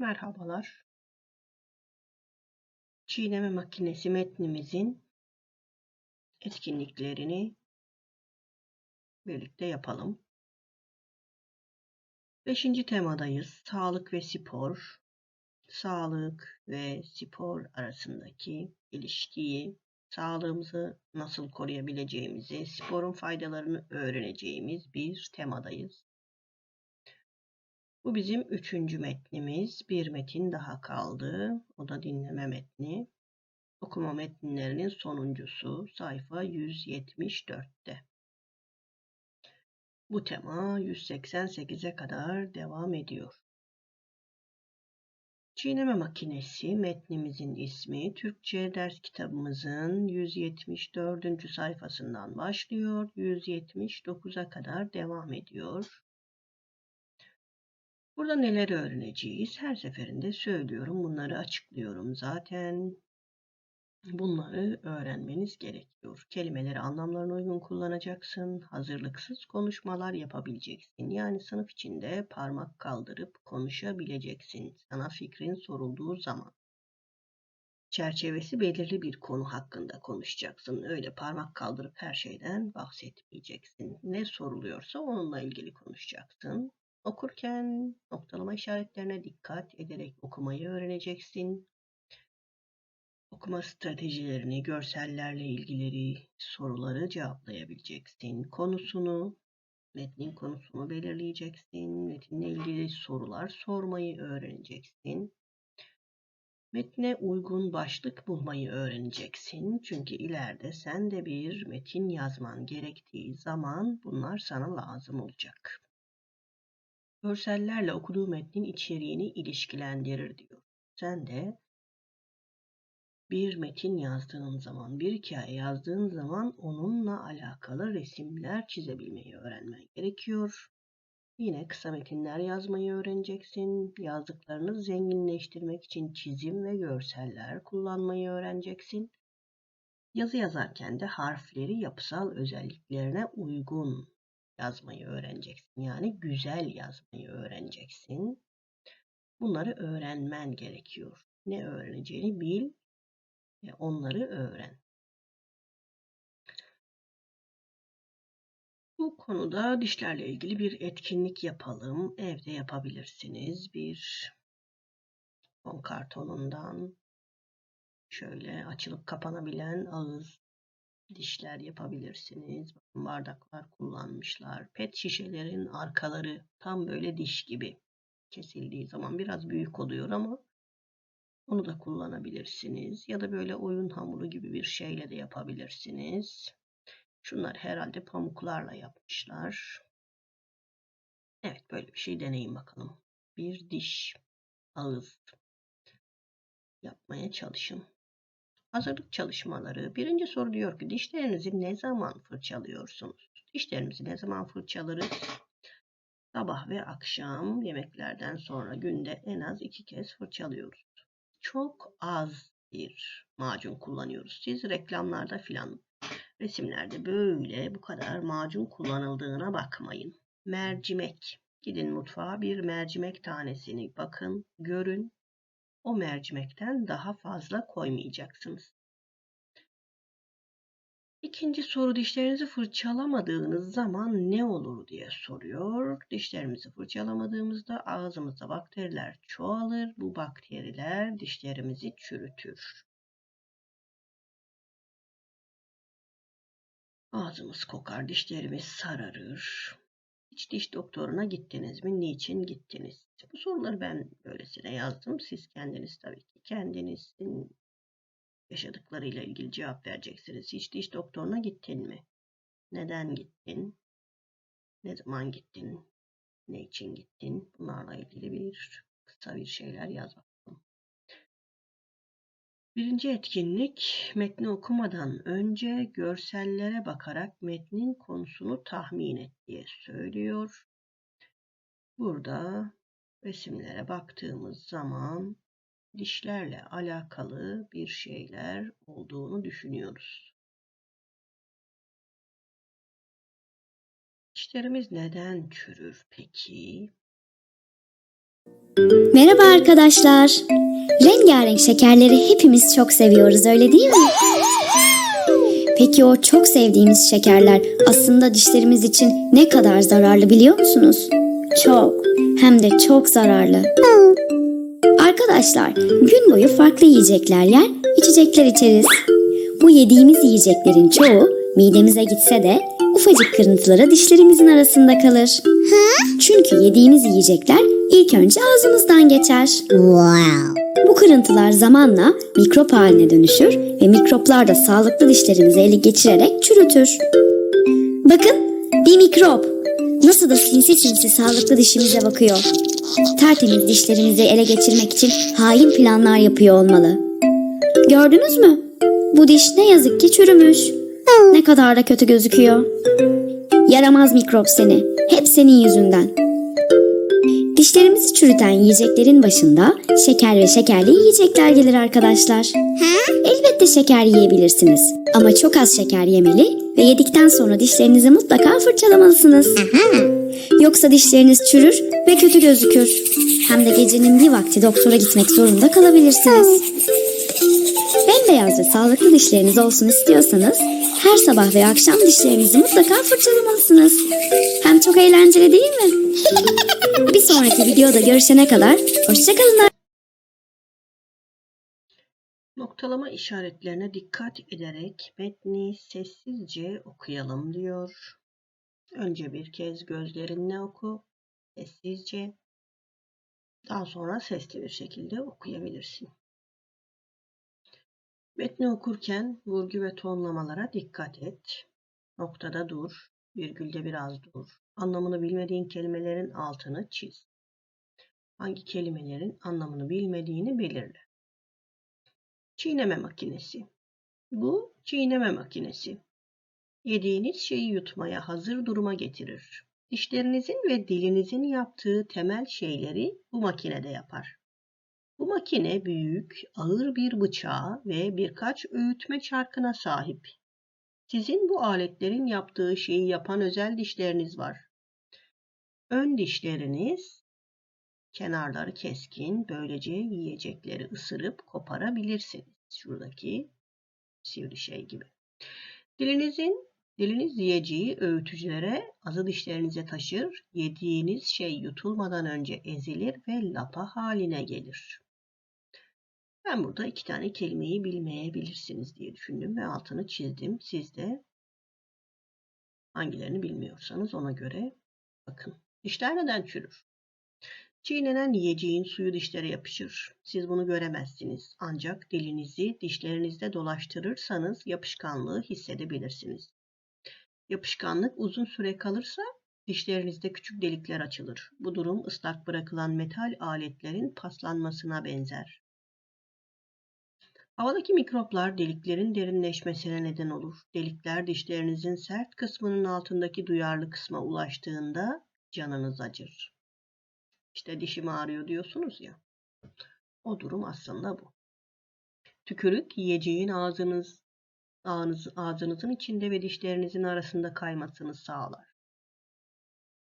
Merhabalar. Çiğneme makinesi metnimizin etkinliklerini birlikte yapalım. Beşinci temadayız. Sağlık ve spor. Sağlık ve spor arasındaki ilişkiyi, sağlığımızı nasıl koruyabileceğimizi, sporun faydalarını öğreneceğimiz bir temadayız. Bu bizim üçüncü metnimiz. Bir metin daha kaldı. O da dinleme metni. Okuma metinlerinin sonuncusu sayfa 174'te. Bu tema 188'e kadar devam ediyor. Çiğneme makinesi metnimizin ismi Türkçe ders kitabımızın 174. sayfasından başlıyor. 179'a kadar devam ediyor. Burada neler öğreneceğiz? Her seferinde söylüyorum, bunları açıklıyorum zaten. Bunları öğrenmeniz gerekiyor. Kelimeleri anlamlarına uygun kullanacaksın. Hazırlıksız konuşmalar yapabileceksin. Yani sınıf içinde parmak kaldırıp konuşabileceksin. Sana fikrin sorulduğu zaman. Çerçevesi belirli bir konu hakkında konuşacaksın. Öyle parmak kaldırıp her şeyden bahsetmeyeceksin. Ne soruluyorsa onunla ilgili konuşacaksın. Okurken noktalama işaretlerine dikkat ederek okumayı öğreneceksin. Okuma stratejilerini, görsellerle ilgili soruları cevaplayabileceksin. Konusunu, metnin konusunu belirleyeceksin. Metinle ilgili sorular sormayı öğreneceksin. Metne uygun başlık bulmayı öğreneceksin. Çünkü ileride sen de bir metin yazman gerektiği zaman bunlar sana lazım olacak. Görsellerle okuduğu metnin içeriğini ilişkilendirir diyor. Sen de bir metin yazdığın zaman, bir hikaye yazdığın zaman onunla alakalı resimler çizebilmeyi öğrenmen gerekiyor. Yine kısa metinler yazmayı öğreneceksin. Yazdıklarını zenginleştirmek için çizim ve görseller kullanmayı öğreneceksin. Yazı yazarken de harfleri yapısal özelliklerine uygun yazmayı öğreneceksin. Yani güzel yazmayı öğreneceksin. Bunları öğrenmen gerekiyor. Ne öğreneceğini bil ve onları öğren. Bu konuda dişlerle ilgili bir etkinlik yapalım. Evde yapabilirsiniz. Bir fon kartonundan şöyle açılıp kapanabilen ağız dişler yapabilirsiniz. Bardaklar kullanmışlar. Pet şişelerin arkaları tam böyle diş gibi kesildiği zaman biraz büyük oluyor ama onu da kullanabilirsiniz. Ya da böyle oyun hamuru gibi bir şeyle de yapabilirsiniz. Şunlar herhalde pamuklarla yapmışlar. Evet böyle bir şey deneyin bakalım. Bir diş, ağız yapmaya çalışın. Hazırlık çalışmaları. Birinci soru diyor ki dişlerinizi ne zaman fırçalıyorsunuz? Dişlerimizi ne zaman fırçalarız? Sabah ve akşam yemeklerden sonra günde en az iki kez fırçalıyoruz. Çok az bir macun kullanıyoruz. Siz reklamlarda filan resimlerde böyle bu kadar macun kullanıldığına bakmayın. Mercimek. Gidin mutfağa bir mercimek tanesini bakın, görün o mercimekten daha fazla koymayacaksınız. İkinci soru dişlerinizi fırçalamadığınız zaman ne olur diye soruyor. Dişlerimizi fırçalamadığımızda ağzımızda bakteriler çoğalır. Bu bakteriler dişlerimizi çürütür. Ağzımız kokar, dişlerimiz sararır. Hiç diş doktoruna gittiniz mi? Niçin gittiniz? Bu soruları ben böylesine yazdım. Siz kendiniz tabii ki kendinizin yaşadıklarıyla ilgili cevap vereceksiniz. Hiç diş doktoruna gittin mi? Neden gittin? Ne zaman gittin? Ne için gittin? Bunlarla ilgili bir kısa bir şeyler yaz bakalım. Birinci etkinlik metni okumadan önce görsellere bakarak metnin konusunu tahmin et diye söylüyor. Burada resimlere baktığımız zaman dişlerle alakalı bir şeyler olduğunu düşünüyoruz. Dişlerimiz neden çürür peki? Merhaba arkadaşlar. Rengarenk şekerleri hepimiz çok seviyoruz öyle değil mi? Peki o çok sevdiğimiz şekerler aslında dişlerimiz için ne kadar zararlı biliyor musunuz? Çok, hem de çok zararlı. Arkadaşlar, gün boyu farklı yiyecekler yer, içecekler içeriz. Bu yediğimiz yiyeceklerin çoğu midemize gitse de ufacık kırıntılara dişlerimizin arasında kalır. Çünkü yediğimiz yiyecekler ilk önce ağzımızdan geçer. Wow. Bu kırıntılar zamanla mikrop haline dönüşür ve mikroplar da sağlıklı dişlerimizi ele geçirerek çürütür. Bakın bir mikrop nasıl da sinsi sinsi sağlıklı dişimize bakıyor. Tertemiz dişlerimizi ele geçirmek için hain planlar yapıyor olmalı. Gördünüz mü? Bu diş ne yazık ki çürümüş. Ne kadar da kötü gözüküyor. Yaramaz mikrop seni. Hep senin yüzünden. Dişlerimizi çürüten yiyeceklerin başında şeker ve şekerli yiyecekler gelir arkadaşlar. Elbette şeker yiyebilirsiniz ama çok az şeker yemeli ve yedikten sonra dişlerinizi mutlaka fırçalamalısınız. Yoksa dişleriniz çürür ve kötü gözükür. Hem de gecenin bir vakti doktora gitmek zorunda kalabilirsiniz. Bembeyaz ve sağlıklı dişleriniz olsun istiyorsanız her sabah ve akşam dişlerinizi mutlaka fırçalamalısınız. Hem çok eğlenceli değil mi? Bir sonraki videoda görüşene kadar hoşçakalın. Noktalama işaretlerine dikkat ederek metni sessizce okuyalım diyor. Önce bir kez gözlerinle oku, sessizce. Daha sonra sesli bir şekilde okuyabilirsin. Metni okurken vurgu ve tonlamalara dikkat et. Noktada dur, virgülde biraz dur. Anlamını bilmediğin kelimelerin altını çiz. Hangi kelimelerin anlamını bilmediğini belirle. Çiğneme makinesi. Bu çiğneme makinesi. Yediğiniz şeyi yutmaya hazır duruma getirir. Dişlerinizin ve dilinizin yaptığı temel şeyleri bu makinede yapar. Bu makine büyük, ağır bir bıçağa ve birkaç öğütme çarkına sahip. Sizin bu aletlerin yaptığı şeyi yapan özel dişleriniz var. Ön dişleriniz kenarları keskin, böylece yiyecekleri ısırıp koparabilirsiniz. Şuradaki sivri şey gibi. Dilinizin diliniz yiyeceği öğütücülere azı dişlerinize taşır, yediğiniz şey yutulmadan önce ezilir ve lapa haline gelir. Ben burada iki tane kelimeyi bilmeyebilirsiniz diye düşündüm ve altını çizdim. Siz de hangilerini bilmiyorsanız ona göre bakın. Dişler neden çürür? Çiğnenen yiyeceğin suyu dişlere yapışır. Siz bunu göremezsiniz. Ancak dilinizi dişlerinizde dolaştırırsanız yapışkanlığı hissedebilirsiniz. Yapışkanlık uzun süre kalırsa dişlerinizde küçük delikler açılır. Bu durum ıslak bırakılan metal aletlerin paslanmasına benzer. Havadaki mikroplar deliklerin derinleşmesine neden olur. Delikler dişlerinizin sert kısmının altındaki duyarlı kısma ulaştığında canınız acır. İşte dişim ağrıyor diyorsunuz ya. O durum aslında bu. Tükürük yiyeceğin ağzınız, ağınız, ağzınızın içinde ve dişlerinizin arasında kaymasını sağlar.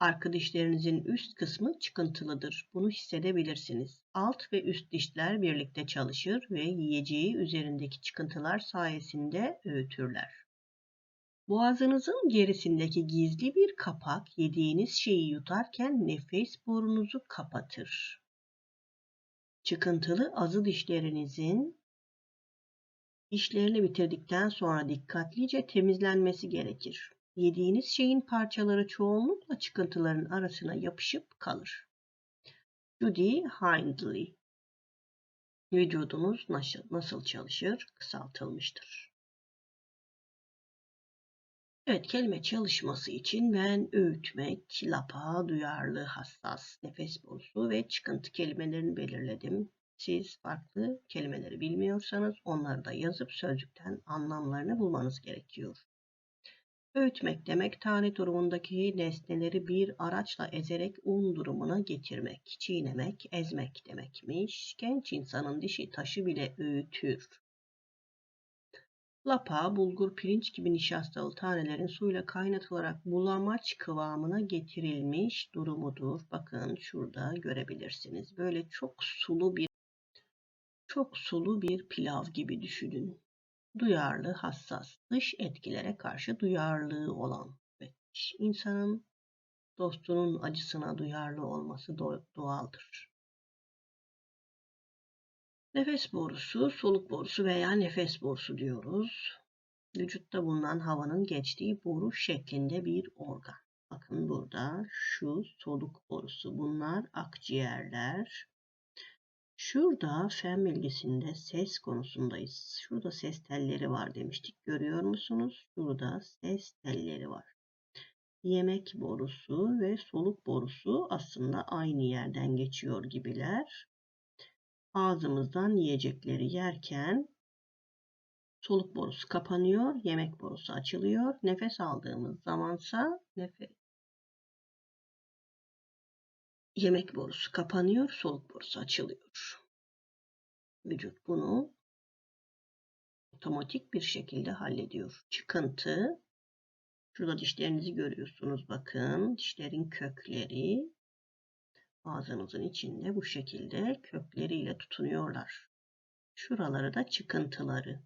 Arka dişlerinizin üst kısmı çıkıntılıdır. Bunu hissedebilirsiniz. Alt ve üst dişler birlikte çalışır ve yiyeceği üzerindeki çıkıntılar sayesinde öğütürler. Boğazınızın gerisindeki gizli bir kapak yediğiniz şeyi yutarken nefes borunuzu kapatır. Çıkıntılı azı dişlerinizin işlerini bitirdikten sonra dikkatlice temizlenmesi gerekir. Yediğiniz şeyin parçaları çoğunlukla çıkıntıların arasına yapışıp kalır. Judy Hindley Vücudunuz nasıl çalışır? Kısaltılmıştır. Evet, kelime çalışması için ben öğütmek, lapa, duyarlı, hassas, nefes borusu ve çıkıntı kelimelerini belirledim. Siz farklı kelimeleri bilmiyorsanız onları da yazıp sözlükten anlamlarını bulmanız gerekiyor. Öğütmek demek tane durumundaki nesneleri bir araçla ezerek un durumuna getirmek, çiğnemek, ezmek demekmiş. Genç insanın dişi taşı bile öğütür. Lapa, bulgur, pirinç gibi nişastalı tanelerin suyla kaynatılarak bulamaç kıvamına getirilmiş durumudur. Bakın şurada görebilirsiniz. Böyle çok sulu bir çok sulu bir pilav gibi düşünün. Duyarlı, hassas, dış etkilere karşı duyarlılığı olan ve insanın dostunun acısına duyarlı olması doğaldır. Nefes borusu, soluk borusu veya nefes borusu diyoruz. Vücutta bulunan havanın geçtiği boru şeklinde bir organ. Bakın burada şu soluk borusu. Bunlar akciğerler. Şurada fen bilgisinde ses konusundayız. Şurada ses telleri var demiştik. Görüyor musunuz? Şurada ses telleri var. Yemek borusu ve soluk borusu aslında aynı yerden geçiyor gibiler ağzımızdan yiyecekleri yerken soluk borusu kapanıyor, yemek borusu açılıyor. Nefes aldığımız zamansa nefes yemek borusu kapanıyor, soluk borusu açılıyor. Vücut bunu otomatik bir şekilde hallediyor. Çıkıntı Şurada dişlerinizi görüyorsunuz bakın. Dişlerin kökleri ağzınızın içinde bu şekilde kökleriyle tutunuyorlar. Şuraları da çıkıntıları.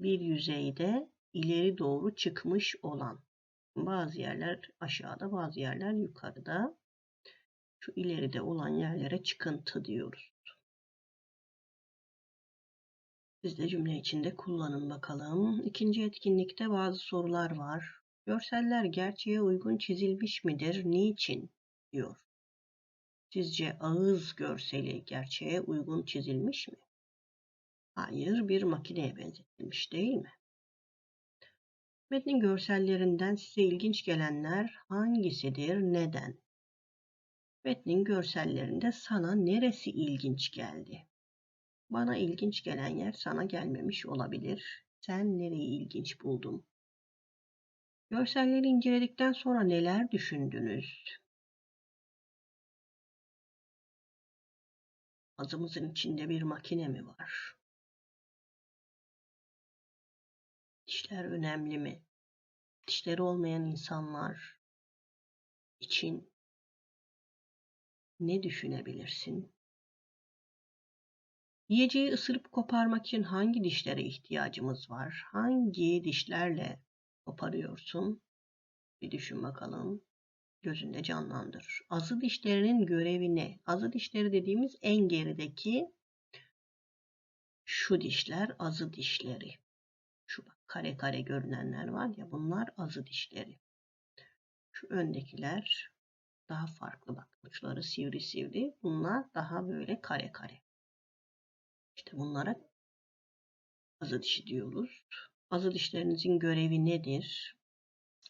Bir yüzeyde ileri doğru çıkmış olan. Bazı yerler aşağıda, bazı yerler yukarıda. Şu ileride olan yerlere çıkıntı diyoruz. Siz de cümle içinde kullanın bakalım. İkinci etkinlikte bazı sorular var. Görseller gerçeğe uygun çizilmiş midir? Niçin? diyor. Sizce ağız görseli gerçeğe uygun çizilmiş mi? Hayır, bir makineye benzetilmiş değil mi? Metnin görsellerinden size ilginç gelenler hangisidir, neden? Metnin görsellerinde sana neresi ilginç geldi? Bana ilginç gelen yer sana gelmemiş olabilir. Sen nereyi ilginç buldun? Görselleri inceledikten sonra neler düşündünüz? Ağzımızın içinde bir makine mi var? Dişler önemli mi? Dişleri olmayan insanlar için ne düşünebilirsin? Yiyeceği ısırıp koparmak için hangi dişlere ihtiyacımız var? Hangi dişlerle koparıyorsun? Bir düşün bakalım gözünde canlandır. Azı dişlerinin görevi ne? Azı dişleri dediğimiz en gerideki şu dişler azı dişleri. Şu bak kare kare görünenler var ya bunlar azı dişleri. Şu öndekiler daha farklı bak uçları sivri sivri. Bunlar daha böyle kare kare. İşte bunlara azı dişi diyoruz. Azı dişlerinizin görevi nedir?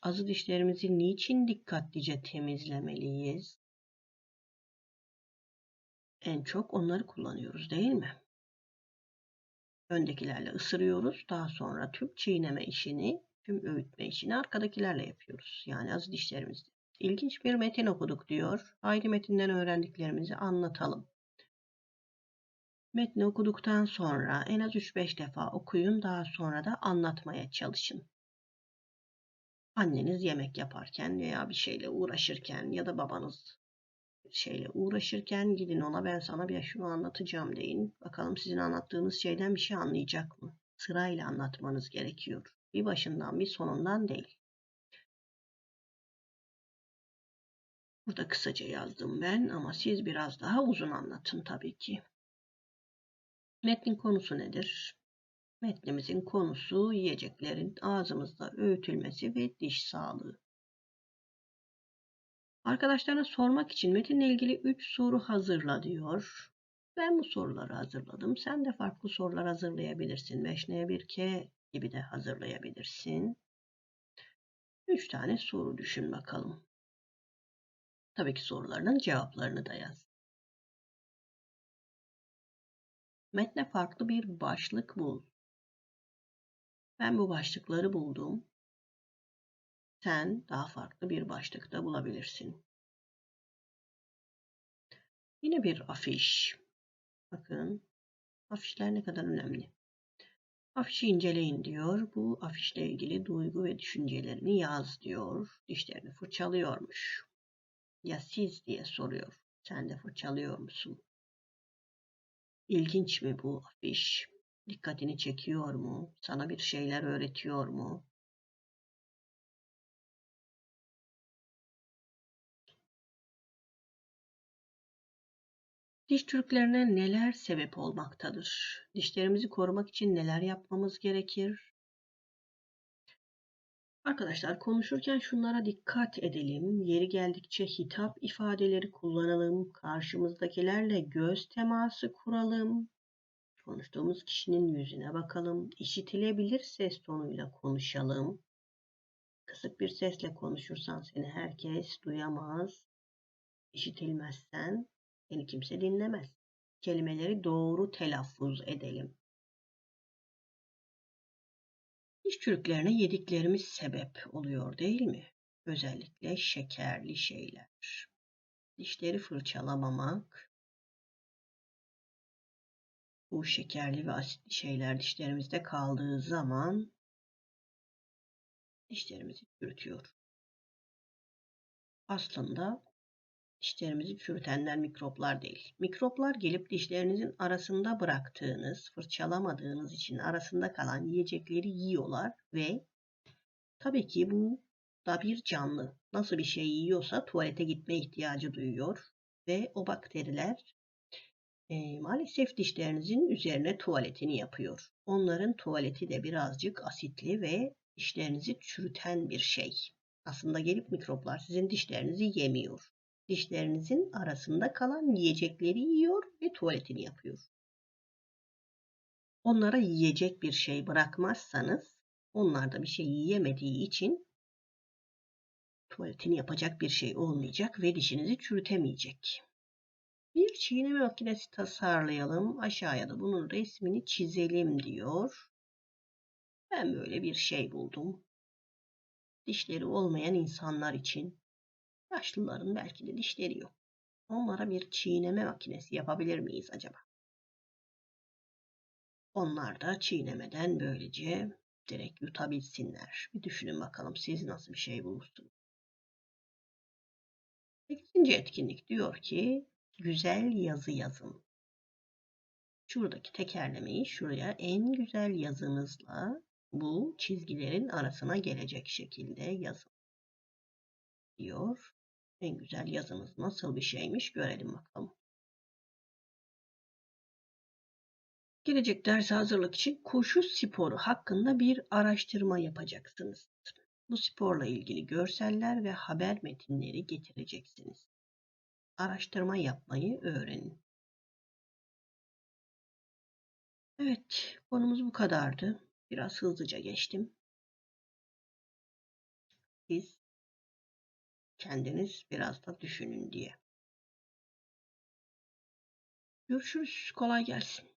Azı dişlerimizi niçin dikkatlice temizlemeliyiz? En çok onları kullanıyoruz değil mi? Öndekilerle ısırıyoruz. Daha sonra tüm çiğneme işini, tüm öğütme işini arkadakilerle yapıyoruz. Yani azı dişlerimizde. İlginç bir metin okuduk diyor. Haydi metinden öğrendiklerimizi anlatalım. Metni okuduktan sonra en az 3-5 defa okuyun. Daha sonra da anlatmaya çalışın anneniz yemek yaparken veya bir şeyle uğraşırken ya da babanız şeyle uğraşırken gidin ona ben sana bir şunu anlatacağım deyin. Bakalım sizin anlattığınız şeyden bir şey anlayacak mı? Sırayla anlatmanız gerekiyor. Bir başından bir sonundan değil. Burada kısaca yazdım ben ama siz biraz daha uzun anlatın tabii ki. Metnin konusu nedir? Metnimizin konusu yiyeceklerin ağzımızda öğütülmesi ve diş sağlığı. Arkadaşlarına sormak için metinle ilgili 3 soru hazırla diyor. Ben bu soruları hazırladım. Sen de farklı sorular hazırlayabilirsin. 5N1K gibi de hazırlayabilirsin. 3 tane soru düşün bakalım. Tabii ki sorularının cevaplarını da yaz. Metne farklı bir başlık bul. Ben bu başlıkları buldum. Sen daha farklı bir başlıkta bulabilirsin. Yine bir afiş. Bakın afişler ne kadar önemli. Afişi inceleyin diyor. Bu afişle ilgili duygu ve düşüncelerini yaz diyor. Dişlerini fırçalıyormuş. Ya siz diye soruyor. Sen de fırçalıyor musun? İlginç mi bu afiş? Dikkatini çekiyor mu? Sana bir şeyler öğretiyor mu? Diş çürüklerine neler sebep olmaktadır? Dişlerimizi korumak için neler yapmamız gerekir? Arkadaşlar konuşurken şunlara dikkat edelim. Yeri geldikçe hitap ifadeleri kullanalım. Karşımızdakilerle göz teması kuralım. Konuştuğumuz kişinin yüzüne bakalım. İşitilebilir ses tonuyla konuşalım. Kısık bir sesle konuşursan seni herkes duyamaz. İşitilmezsen seni kimse dinlemez. Kelimeleri doğru telaffuz edelim. Diş çürüklerine yediklerimiz sebep oluyor değil mi? Özellikle şekerli şeyler. Dişleri fırçalamamak, bu şekerli ve asitli şeyler dişlerimizde kaldığı zaman dişlerimizi çürütüyor. Aslında dişlerimizi çürütenler mikroplar değil. Mikroplar gelip dişlerinizin arasında bıraktığınız, fırçalamadığınız için arasında kalan yiyecekleri yiyorlar ve tabii ki bu da bir canlı. Nasıl bir şey yiyorsa tuvalete gitme ihtiyacı duyuyor ve o bakteriler e, maalesef dişlerinizin üzerine tuvaletini yapıyor. Onların tuvaleti de birazcık asitli ve dişlerinizi çürüten bir şey. Aslında gelip mikroplar sizin dişlerinizi yemiyor. Dişlerinizin arasında kalan yiyecekleri yiyor ve tuvaletini yapıyor. Onlara yiyecek bir şey bırakmazsanız onlar da bir şey yiyemediği için tuvaletini yapacak bir şey olmayacak ve dişinizi çürütemeyecek. Bir çiğneme makinesi tasarlayalım. Aşağıya da bunun resmini çizelim diyor. Ben böyle bir şey buldum. Dişleri olmayan insanlar için. Yaşlıların belki de dişleri yok. Onlara bir çiğneme makinesi yapabilir miyiz acaba? Onlar da çiğnemeden böylece direkt yutabilsinler. Bir düşünün bakalım siz nasıl bir şey bulmuşsunuz. İkinci etkinlik diyor ki güzel yazı yazın. Şuradaki tekerlemeyi şuraya en güzel yazınızla bu çizgilerin arasına gelecek şekilde yazın. Diyor. En güzel yazınız nasıl bir şeymiş görelim bakalım. Gelecek derse hazırlık için koşu sporu hakkında bir araştırma yapacaksınız. Bu sporla ilgili görseller ve haber metinleri getireceksiniz araştırma yapmayı öğrenin. Evet, konumuz bu kadardı. Biraz hızlıca geçtim. Siz kendiniz biraz da düşünün diye. Görüşürüz. Kolay gelsin.